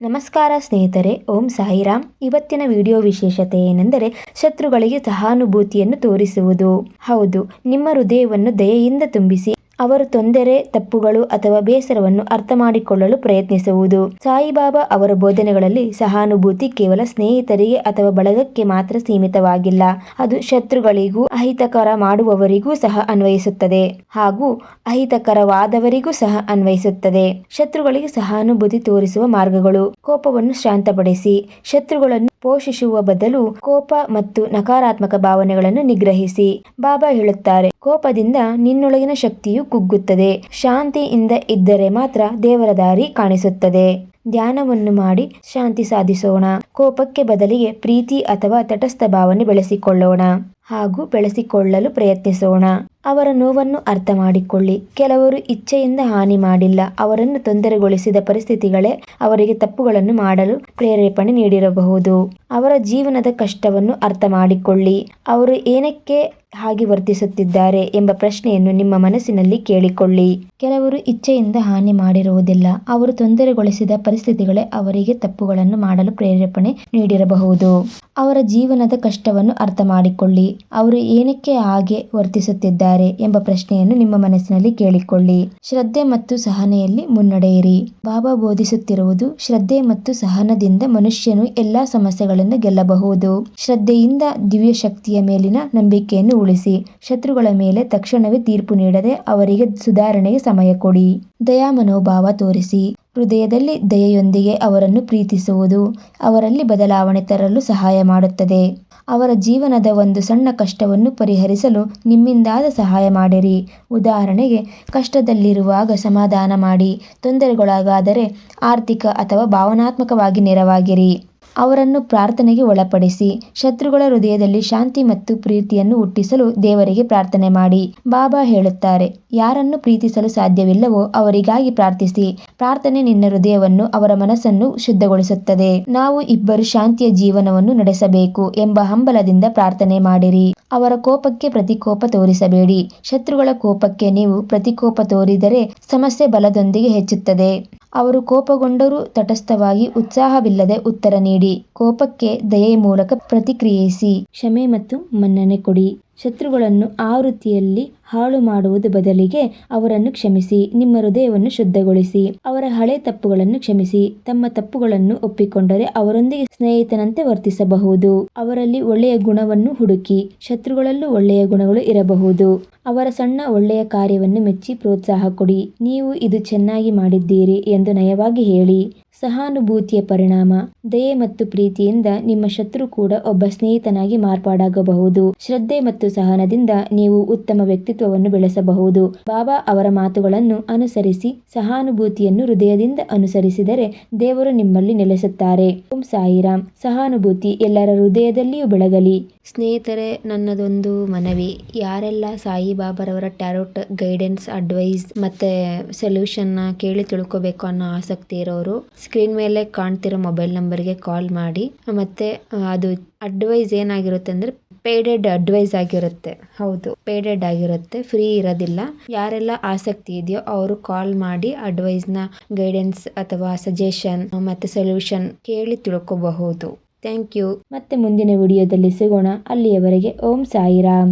ನಮಸ್ಕಾರ ಸ್ನೇಹಿತರೆ, ಓಂ ಸಾಯಿರಾಮ್. ಇವತ್ತಿನ ವಿಡಿಯೋ ವಿಶೇಷತೆ ಏನೆಂದರೆ ಶತ್ರುಗಳಿಗೆ ಸಹಾನುಭೂತಿಯನ್ನು ತೋರಿಸುವುದು. ಹೌದು, ನಿಮ್ಮ ಹೃದಯವನ್ನು ದಯೆಯಿಂದ ತುಂಬಿಸಿ. ಅವರು ತೊಂದರೆ, ತಪ್ಪುಗಳು ಅಥವಾ ಬೇಸರವನ್ನು ಅರ್ಥ ಮಾಡಿಕೊಳ್ಳಲು ಪ್ರಯತ್ನಿಸುವುದು. ಸಾಯಿಬಾಬಾ ಅವರ ಬೋಧನೆಗಳಲ್ಲಿ ಸಹಾನುಭೂತಿ ಕೇವಲ ಸ್ನೇಹಿತರಿಗೆ ಅಥವಾ ಬಳಗಕ್ಕೆ ಮಾತ್ರ ಸೀಮಿತವಾಗಿಲ್ಲ. ಅದು ಶತ್ರುಗಳಿಗೂ, ಅಹಿತಕರ ಮಾಡುವವರಿಗೂ ಸಹ ಅನ್ವಯಿಸುತ್ತದೆ ಹಾಗೂ ಅಹಿತಕರವಾದವರಿಗೂ ಸಹ ಅನ್ವಯಿಸುತ್ತದೆ. ಶತ್ರುಗಳಿಗೆ ಸಹಾನುಭೂತಿ ತೋರಿಸುವ ಮಾರ್ಗಗಳು. ಕೋಪವನ್ನು ಶಾಂತಪಡಿಸಿ. ಶತ್ರುಗಳನ್ನು ಪೋಷಿಸುವ ಬದಲು ಕೋಪ ಮತ್ತು ನಕಾರಾತ್ಮಕ ಭಾವನೆಗಳನ್ನು ನಿಗ್ರಹಿಸಿ. ಬಾಬಾ ಹೇಳುತ್ತಾರೆ, ಕೋಪದಿಂದ ನಿನ್ನೊಳಗಿನ ಶಕ್ತಿಯು ಕುಗ್ಗುತ್ತದೆ. ಶಾಂತಿಯಿಂದ ಇದ್ದರೆ ಮಾತ್ರ ದೇವರ ದಾರಿ ಕಾಣಿಸುತ್ತದೆ. ಧ್ಯಾನವನ್ನು ಮಾಡಿ ಶಾಂತಿ ಸಾಧಿಸೋಣ. ಕೋಪಕ್ಕೆ ಬದಲಿಗೆ ಪ್ರೀತಿ ಅಥವಾ ತಟಸ್ಥ ಭಾವನೆ ಬೆಳೆಸಿಕೊಳ್ಳೋಣ. ಹಾಗೂ ಬೆಳೆಸಿಕೊಳ್ಳಲು ಪ್ರಯತ್ನಿಸೋಣ. ಅವರ ನೋವನ್ನು ಅರ್ಥ ಮಾಡಿಕೊಳ್ಳಿ ಕೆಲವರು ಇಚ್ಛೆಯಿಂದ ಹಾನಿ ಮಾಡಿಲ್ಲ. ಅವರನ್ನು ತೊಂದರೆಗೊಳಿಸಿದ ಪರಿಸ್ಥಿತಿಗಳೇ ಅವರಿಗೆ ತಪ್ಪುಗಳನ್ನು ಮಾಡಲು ಪ್ರೇರೇಪಣೆ ನೀಡಿರಬಹುದು. ಅವರ ಜೀವನದ ಕಷ್ಟವನ್ನು ಅರ್ಥ ಮಾಡಿಕೊಳ್ಳಿ ಅವರು ಏನಕ್ಕೆ ಹಾಗೆ ವರ್ತಿಸುತ್ತಿದ್ದಾರೆ ಎಂಬ ಪ್ರಶ್ನೆಯನ್ನು ನಿಮ್ಮ ಮನಸ್ಸಿನಲ್ಲಿ ಕೇಳಿಕೊಳ್ಳಿ. ಕೆಲವರು ಇಚ್ಛೆಯಿಂದ ಹಾನಿ ಮಾಡಿರುವುದಿಲ್ಲ. ಅವರು ತೊಂದರೆಗೊಳಿಸಿದ ಪರಿಸ್ಥಿತಿಗಳೇ ಅವರಿಗೆ ತಪ್ಪುಗಳನ್ನು ಮಾಡಲು ಪ್ರೇರೇಪಣೆ ನೀಡಿರಬಹುದು. ಅವರ ಜೀವನದ ಕಷ್ಟವನ್ನು ಅರ್ಥ ಮಾಡಿಕೊಳ್ಳಿ ಅವರು ಏನಕ್ಕೆ ಹಾಗೆ ವರ್ತಿಸುತ್ತಿದ್ದಾರೆ ಎಂಬ ಪ್ರಶ್ನೆಯನ್ನು ನಿಮ್ಮ ಮನಸ್ಸಿನಲ್ಲಿ ಕೇಳಿಕೊಳ್ಳಿ. ಶ್ರದ್ಧೆ ಮತ್ತು ಸಹನೆಯಲ್ಲಿ ಮುನ್ನಡೆಯಿರಿ. ಬಾಬಾ ಬೋಧಿಸುತ್ತಿರುವುದು ಶ್ರದ್ಧೆ ಮತ್ತು ಸಹನದಿಂದ ಮನುಷ್ಯನು ಎಲ್ಲಾ ಸಮಸ್ಯೆಗಳನ್ನು ಗೆಲ್ಲಬಹುದು. ಶ್ರದ್ಧೆಯಿಂದ ದಿವ್ಯ ಶಕ್ತಿಯ ಮೇಲಿನ ನಂಬಿಕೆಯನ್ನು ಉಳಿಸಿ. ಶತ್ರುಗಳ ಮೇಲೆ ತಕ್ಷಣವೇ ತೀರ್ಪು ನೀಡದೆ ಅವರಿಗೆ ಸುಧಾರಣೆಗೆ ಸಮಯ ಕೊಡಿ. ದಯಾ ಮನೋಭಾವ ತೋರಿಸಿ. ಹೃದಯದಲ್ಲಿ ದಯೆಯೊಂದಿಗೆ ಅವರನ್ನು ಪ್ರೀತಿಸುವುದು ಅವರಲ್ಲಿ ಬದಲಾವಣೆ ತರಲು ಸಹಾಯ ಮಾಡುತ್ತದೆ. ಅವರ ಜೀವನದ ಒಂದು ಸಣ್ಣ ಕಷ್ಟವನ್ನು ಪರಿಹರಿಸಲು ನಿಮ್ಮಿಂದಾದ ಸಹಾಯ ಮಾಡಿರಿ. ಉದಾಹರಣೆಗೆ, ಕಷ್ಟದಲ್ಲಿರುವಾಗ ಸಮಾಧಾನ ಮಾಡಿ, ತೊಂದರೆಗೊಳಗಾದರೆ ಆರ್ಥಿಕ ಅಥವಾ ಭಾವನಾತ್ಮಕವಾಗಿ ನೆರವಾಗಿರಿ. ಅವರನ್ನು ಪ್ರಾರ್ಥನೆಗೆ ಒಳಪಡಿಸಿ, ಶತ್ರುಗಳ ಹೃದಯದಲ್ಲಿ ಶಾಂತಿ ಮತ್ತು ಪ್ರೀತಿಯನ್ನು ಹುಟ್ಟಿಸಲು ದೇವರಿಗೆ ಪ್ರಾರ್ಥನೆ ಮಾಡಿ. ಬಾಬಾ ಹೇಳುತ್ತಾರೆ, ಯಾರನ್ನು ಪ್ರೀತಿಸಲು ಸಾಧ್ಯವಿಲ್ಲವೋ ಅವರಿಗಾಗಿ ಪ್ರಾರ್ಥಿಸಿ. ಪ್ರಾರ್ಥನೆ ನಿನ್ನ ಹೃದಯವನ್ನು ಅವರ ಮನಸ್ಸನ್ನು ಶುದ್ಧಗೊಳಿಸುತ್ತದೆ. ನಾವು ಇಬ್ಬರು ಶಾಂತಿಯ ಜೀವನವನ್ನು ನಡೆಸಬೇಕು ಎಂಬ ಹಂಬಲದಿಂದ ಪ್ರಾರ್ಥನೆ ಮಾಡಿರಿ. ಅವರ ಕೋಪಕ್ಕೆ ಪ್ರತಿಕೋಪ ತೋರಿಸಬೇಡಿ. ಶತ್ರುಗಳ ಕೋಪಕ್ಕೆ ನೀವು ಪ್ರತಿಕೋಪ ತೋರಿದರೆ ಸಮಸ್ಯೆ ಬಲದೊಂದಿಗೆ ಹೆಚ್ಚುತ್ತದೆ. ಅವರು ಕೋಪಗೊಂಡರೂ ತಟಸ್ಥವಾಗಿ ಉತ್ಸಾಹವಿಲ್ಲದೆ ಉತ್ತರ ನೀಡಿ ಕೋಪಕ್ಕೆ ದಯೆಯ ಮೂಲಕ ಪ್ರತಿಕ್ರಿಯಿಸಿ. ಕ್ಷಮೆ ಮತ್ತು ಮನ್ನಣೆ ಕೊಡಿ. ಶತ್ರುಗಳನ್ನು ಆವೃತ್ತಿಯಲ್ಲಿ ಹಾಳು ಮಾಡುವುದು ಬದಲಿಗೆ ಅವರನ್ನು ಕ್ಷಮಿಸಿ, ನಿಮ್ಮ ಹೃದಯವನ್ನು ಶುದ್ಧಗೊಳಿಸಿ, ಅವರ ಹಳೆ ತಪ್ಪುಗಳನ್ನು ಕ್ಷಮಿಸಿ, ತಮ್ಮ ತಪ್ಪುಗಳನ್ನು ಒಪ್ಪಿಕೊಂಡರೆ ಅವರೊಂದಿಗೆ ಸ್ನೇಹಿತನಂತೆ ವರ್ತಿಸಬಹುದು. ಅವರಲ್ಲಿ ಒಳ್ಳೆಯ ಗುಣವನ್ನು ಹುಡುಕಿ, ಶತ್ರುಗಳಲ್ಲೂ ಒಳ್ಳೆಯ ಗುಣಗಳು ಇರಬಹುದು. ಅವರ ಸಣ್ಣ ಒಳ್ಳೆಯ ಕಾರ್ಯವನ್ನು ಮೆಚ್ಚಿ ಪ್ರೋತ್ಸಾಹ ಕೊಡಿ. ನೀವು ಇದು ಚೆನ್ನಾಗಿ ಮಾಡಿದ್ದೀರಿ ಎಂದು ನಯವಾಗಿ ಹೇಳಿ. ಸಹಾನುಭೂತಿಯ ಪರಿಣಾಮ, ದಯೆ ಮತ್ತು ಪ್ರೀತಿಯಿಂದ ನಿಮ್ಮ ಶತ್ರು ಕೂಡ ಒಬ್ಬ ಸ್ನೇಹಿತನಾಗಿ ಮಾರ್ಪಾಡಾಗಬಹುದು. ಶ್ರದ್ಧೆ ಮತ್ತು ಸಹನದಿಂದ ನೀವು ಉತ್ತಮ ವ್ಯಕ್ತಿತ್ವವನ್ನು ಬೆಳೆಸಬಹುದು. ಬಾಬಾ ಅವರ ಮಾತುಗಳನ್ನು ಅನುಸರಿಸಿ, ಸಹಾನುಭೂತಿಯನ್ನು ಹೃದಯದಿಂದ ಅನುಸರಿಸಿದರೆ ದೇವರು ನಿಮ್ಮಲ್ಲಿ ನೆಲೆಸುತ್ತಾರೆ. ಓಂ ಸಾಯಿರಾಮ್. ಸಹಾನುಭೂತಿ ಎಲ್ಲರ ಹೃದಯದಲ್ಲಿಯೂ ಬೆಳಗಲಿ. ಸ್ನೇಹಿತರೆ, ನನ್ನದೊಂದು ಮನವಿ. ಯಾರೆಲ್ಲ ಸಾಯಿಬಾಬಾರವರ ಟ್ಯಾರೋಟ್ ಗೈಡೆನ್ಸ್, ಅಡ್ವೈಸ್ ಮತ್ತೆ ಸೊಲ್ಯೂಷನ್ನ ಕೇಳಿ ತಿಳ್ಕೊಬೇಕು ಅನ್ನೋ ಆಸಕ್ತಿ ಇರೋರು ಸ್ಕ್ರೀನ್ ಮೇಲೆ ಕಾಣ್ತಿರೋ ಮೊಬೈಲ್ ನಂಬರ್ಗೆ ಕಾಲ್ ಮಾಡಿ. ಮತ್ತೆ ಅದು ಅಡ್ವೈಸ್ ಏನಾಗಿರುತ್ತೆ ಅಂದರೆ ಪೇಡೆಡ್ ಅಡ್ವೈಸ್ ಆಗಿರುತ್ತೆ. ಹೌದು, ಪೇಡೆಡ್ ಆಗಿರುತ್ತೆ, ಫ್ರೀ ಇರೋದಿಲ್ಲ. ಯಾರೆಲ್ಲ ಆಸಕ್ತಿ ಇದೆಯೋ ಅವರು ಕಾಲ್ ಮಾಡಿ ಅಡ್ವೈಸ್ನ ಗೈಡೆನ್ಸ್ ಅಥವಾ ಸಜೆಷನ್, ಮತ್ತೆ ಸೊಲ್ಯೂಷನ್ ಕೇಳಿ ತಿಳ್ಕೋಬಹುದು. Thank you. ಮತ್ತೆ ಮುಂದಿನ ವಿಡಿಯೋದಲ್ಲಿ ಸಿಗೋಣ. ಅಲ್ಲಿಯವರೆಗೆ ಓಂ ಸಾಯಿರಾಮ್.